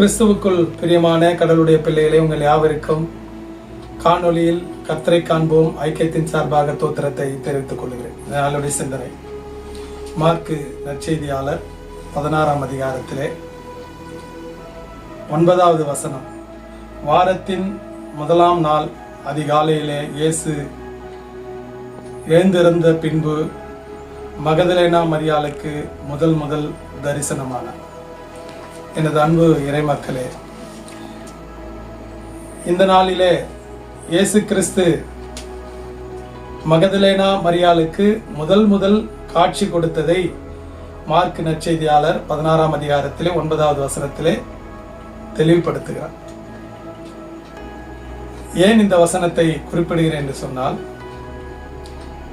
கிறிஸ்துவுக்குள் பிரியமான கடவுளுடைய பிள்ளைகளே உங்கள் யாவருக்கும் காணொளியில் கத்தரை காண்போம். ஐக்கியத்தின் சார்பாக தோத்திரத்தை தெரிவித்துக் கொள்கிறேன். நாளுடைய சிந்தனை. மார்க்கு நற்செய்தியாளர் பதினாறாம் அதிகாரத்திலே ஒன்பதாவது வசனம். வாரத்தின் முதலாம் நாள் அதிகாலையிலே இயேசு எழுந்திருந்த பின்பு மகதலேனா மரியாளுக்கு முதல் முதல் தரிசனமானார். எனது அன்பு இறைமக்களே இந்த நாளிலே இயேசு கிறிஸ்து மகதலேனா மரியாளுக்கு முதல் முதல் காட்சி கொடுத்ததை மார்க் நற்செய்தியாளர் பதினாறாம் அதிகாரத்திலே ஒன்பதாவது வசனத்திலே தெளிவுபடுத்துகிறார். ஏன் இந்த வசனத்தை குறிப்பிடுகிறேன் என்று சொன்னால்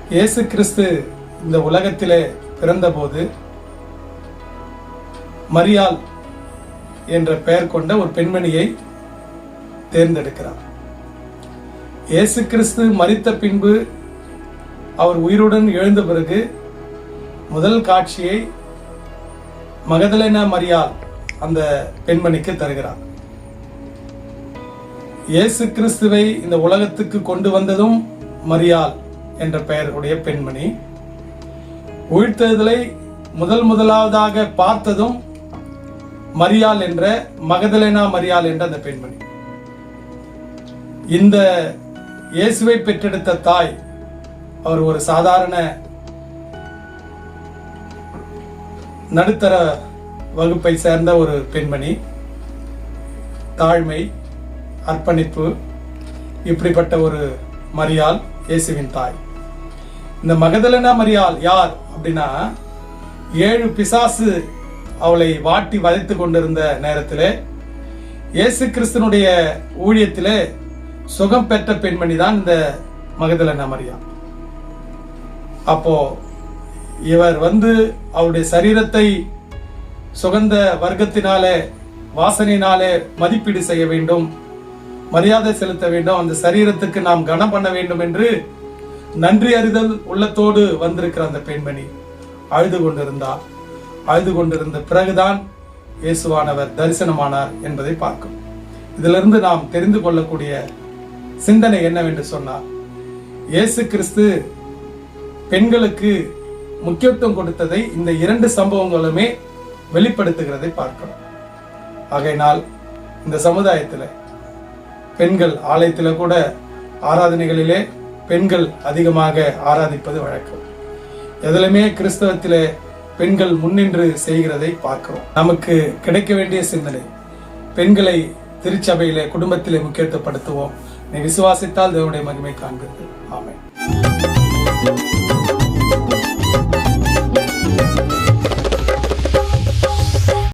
இயேசு கிறிஸ்து இந்த உலகத்திலே பிறந்தபோது மரியாள் என்ற பெயர் கொண்ட ஒரு பெண்மணியை தேர்ந்தெடுக்கிறார். இயேசு கிறிஸ்து மறித்த பின்பு அவர் உயிருடன் எழுந்த பிறகு முதல் காட்சியை மகதலேனா மரியால் அந்த பெண்மணிக்கு தருகிறார். இயேசு கிறிஸ்துவை இந்த உலகத்துக்கு கொண்டு வந்ததும் மரியால் என்ற பெயருடைய பெண்மணி. உயிர்த்தெழுதலை முதல் முதலாவதாக பார்த்ததும் மரியாள் என்ற மகதலேனா மரியாள் என்ற அந்த பெண்மணி. இந்த இயேசுவை பெற்றெடுத்த தாய் அவர் ஒரு சாதாரண நடுத்தர வகுப்பை சேர்ந்த ஒரு பெண்மணி. தாழ்மை அர்ப்பணிப்பு இப்படிப்பட்ட ஒரு மரியாள் இயேசுவின் தாய். இந்த மகதலனா மரியாள் யார் அப்படின்னா ஏழு பிசாசு அவளை வாட்டி வதைத்து கொண்டிருந்த நேரத்திலே இயேசு கிறிஸ்தனுடைய ஊழியத்திலே சுகம் பெற்ற பெண்மணி தான் இந்த மகதலேனா மரியாள் அப்போ இவர் வந்து அவருடைய சரீரத்தை சுகந்த வர்க்கத்தினாலே வாசனையினாலே மதிப்பீடு செய்ய வேண்டும் மரியாதை செலுத்த வேண்டும் அந்த சரீரத்துக்கு நாம் கனம் பண்ண வேண்டும் என்று நன்றி அறிதல் உள்ளத்தோடு வந்திருக்கிற அந்த பெண்மணி அழுது கொண்டிருந்தார். அழுது கொண்டிருந்த பிறகுதான் இயேசுவானவர் தரிசனமானார் என்பதை பார்க்கும். இதிலிருந்து நாம் தெரிந்து கொள்ளக்கூடிய சிந்தனை என்னவென்று சொன்னார் இயேசு கிறிஸ்து பெண்களுக்கு முக்கியத்துவம் கொடுத்ததை இந்த இரண்டு சம்பவங்களுமே வெளிப்படுத்துகிறதை பார்க்கிறோம். ஆகையினால் இந்த சமுதாயத்தில் பெண்கள் ஆலயத்தில் கூட ஆராதனைகளிலே பெண்கள் அதிகமாக ஆராதிப்பது வழக்கம். எதிலுமே கிறிஸ்தவத்திலே பெண்கள் முன்னின்று செய்கிறதை பார்க்கிறோம். நமக்கு கிடைக்க வேண்டிய சிந்தனை பெண்களை திருச்சபையிலே குடும்பத்திலே முக்கியத்துவப்படுத்துவோம். நீ விசுவாசித்தால் தேவனுடைய மகிமை காண்கிறது ஆமை